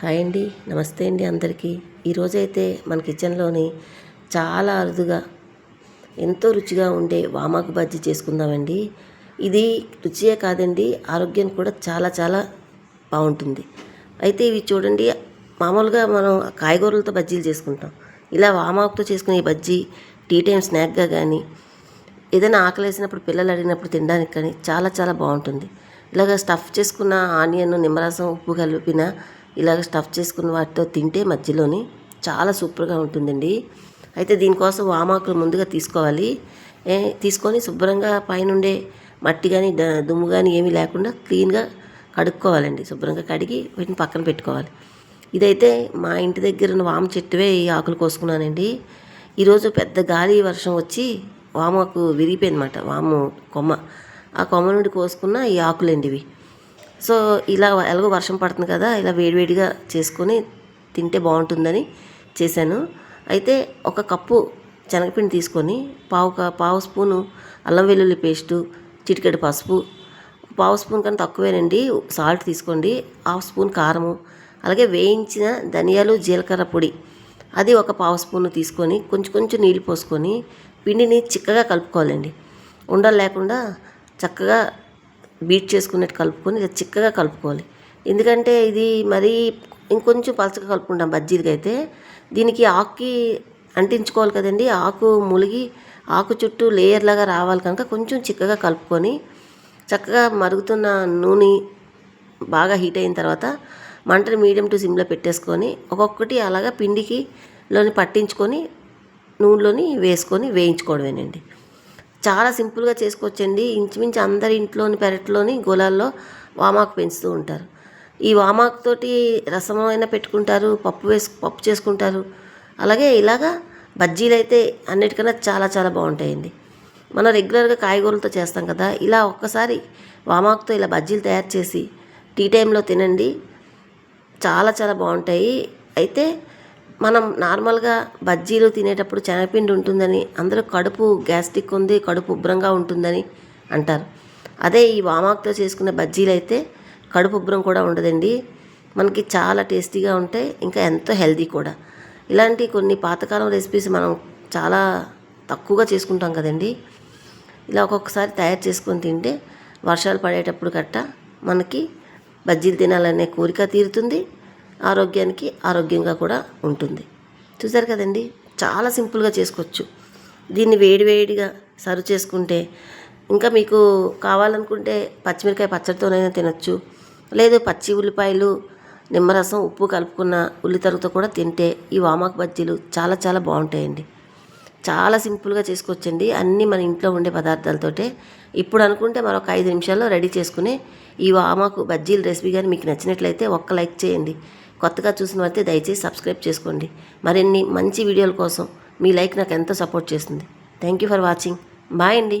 Hi అండి. నమస్తే అండి అందరికీ. ఈరోజైతే మన కిచెన్లోని చాలా అరుదుగా ఎంతో రుచిగా ఉండే వామాకు బజ్జీ చేసుకుందామండి. ఇది రుచియే కాదండి ఆరోగ్యం కూడా చాలా చాలా బాగుంటుంది. అయితే ఇవి చూడండి మామూలుగా మనం కాయగూరలతో బజ్జీలు చేసుకుంటాం. ఇలా వామాకుతో చేసుకునే బజ్జీ టీ టైం స్నాక్గా కానీ ఏదైనా ఆకలి వేసినప్పుడు పిల్లలు అడిగినప్పుడు తినడానికి కానీ చాలా చాలా బాగుంటుంది. ఇలాగ స్టఫ్ చేసుకున్న ఆనియన్ నిమ్మరసం ఉప్పు కలిపిన ఇలాగ స్టఫ్ చేసుకున్న వాటితో తింటే మధ్యలోని చాలా సూపర్గా ఉంటుందండి. అయితే దీనికోసం వామాకులు ముందుగా తీసుకోవాలి. తీసుకొని శుభ్రంగా పైనుండే మట్టి కానీ దుమ్ము కానీ ఏమీ లేకుండా క్లీన్గా కడుక్కోవాలండి. శుభ్రంగా కడిగి వీటిని పక్కన పెట్టుకోవాలి. ఇదైతే మా ఇంటి దగ్గర ఉన్న వామ చెట్టువే ఈ ఆకులు కోసుకున్నానండి. ఈరోజు పెద్ద గాలి వర్షం వచ్చి వామకు విరిగిపోయిందన్నమాట. వాము కొమ్మ. ఆ కొమ్మ నుండి కోసుకున్న ఈ ఆకులండి ఇవి. సో ఇలా ఎలాగో వర్షం పడుతుంది కదా ఇలా వేడివేడిగా చేసుకొని తింటే బాగుంటుందని చేశాను. అయితే ఒక కప్పు శనగపిండి తీసుకొని పావు పావు స్పూను అల్లం వెల్లుల్లి పేస్టు చిటికెడు పసుపు పావు స్పూన్ కన్నా తక్కువేనండి సాల్ట్ తీసుకోండి హాఫ్ స్పూన్ కారము అలాగే వేయించిన ధనియాలు జీలకర్ర పొడి అది ఒక పావు స్పూన్ తీసుకొని కొంచెం కొంచెం నీళ్ళు పోసుకొని పిండిని చిక్కగా కలుపుకోవాలండి. ఉండలు లేకుండా చక్కగా బీట్ చేసుకున్నట్టు కలుపుకొని ఇలా చిక్కగా కలుపుకోవాలి. ఎందుకంటే ఇది మరీ ఇంకొంచెం పలచగా కలుపుకుంటాం బజ్జీలకి అయితే. దీనికి ఆకుకి అంటించుకోవాలి కదండి. ఆకు ములిగి ఆకు చుట్టూ లేయర్ లాగా రావాలి కనుక కొంచెం చిక్కగా కలుపుకొని చక్కగా మరుగుతున్న నూనె బాగా హీట్ అయిన తర్వాత మంటని మీడియం టు సిమ్లో పెట్టేసుకొని ఒక్కొక్కటి అలాగా పిండికి లోని పట్టించుకొని నూనెలోని వేసుకొని వేయించుకోవడమేనండి. చాలా సింపుల్గా చేసుకోవచ్చండి. ఇంచుమించు అందరి ఇంట్లోని పెరట్లోని గోళాల్లో వామాకు పెంచుతూ ఉంటారు. ఈ వామాకు తోటి రసం అయినా పెట్టుకుంటారు పప్పు వేసు పప్పు చేసుకుంటారు. అలాగే ఇలాగా బజ్జీలు అయితే అన్నిటికన్నా చాలా చాలా బాగుంటాయండి. మనం రెగ్యులర్గా కాయగూరలతో చేస్తాం కదా ఇలా ఒక్కసారి వామాకుతో ఇలా బజ్జీలు తయారు చేసి టీ టైంలో తినండి. చాలా చాలా బాగుంటాయి. అయితే మనం నార్మల్గా బజ్జీలు తినేటప్పుడు శనగపిండి ఉంటుందని అందరూ కడుపు గ్యాస్ట్రిక్ ఉంది కడుపు ఉబ్బరంగా ఉంటుందని అంటారు. అదే ఈ వామాకుతో చేసుకునే బజ్జీలు అయితే కడుపు ఉబ్బరం కూడా ఉండదండి. మనకి చాలా టేస్టీగా ఉంటాయి ఇంకా ఎంతో హెల్దీ కూడా. ఇలాంటి కొన్ని పాతకాలం రెసిపీస్ మనం చాలా తక్కువగా చేసుకుంటాం కదండి. ఇలా ఒక్కొక్కసారి తయారు చేసుకొని తింటే వర్షాలు పడేటప్పుడు గట్ట మనకి బజ్జీలు తినాలనే కోరిక తీరుతుంది. ఆరోగ్యానికి ఆరోగ్యంగా కూడా ఉంటుంది. చూసారు కదండి? చాలా సింపుల్గా చేసుకోవచ్చు. దీన్ని వేడివేడిగా సర్వ్ చేసుకుంటే ఇంకా మీకు కావాలనుకుంటే పచ్చిమిరకాయ పచ్చడితోనైనా తినొచ్చు. లేదు పచ్చి ఉల్లిపాయలు నిమ్మరసం ఉప్పు కలుపుకున్న ఉల్లితరుగుతో కూడా తింటే ఈ వామాకు బజ్జీలు చాలా చాలా బాగుంటాయండి. చాలా సింపుల్గా చేసుకోవచ్చండి. అన్నీ మన ఇంట్లో ఉండే పదార్థాలతోటే. ఇప్పుడు అనుకుంటే మరొక ఐదు నిమిషాల్లో రెడీ చేసుకుని ఈ వామాకు బజ్జీల రెసిపీ కానీ మీకు నచ్చినట్లయితే ఒక్క లైక్ చేయండి. కొత్తగా చూసిన వారితే దయచేసి సబ్స్క్రైబ్ చేసుకోండి. మరిన్ని మంచి వీడియోల కోసం మీ లైక్ నాకు ఎంతో సపోర్ట్ చేస్తుంది. Thank you for watching bye అండి.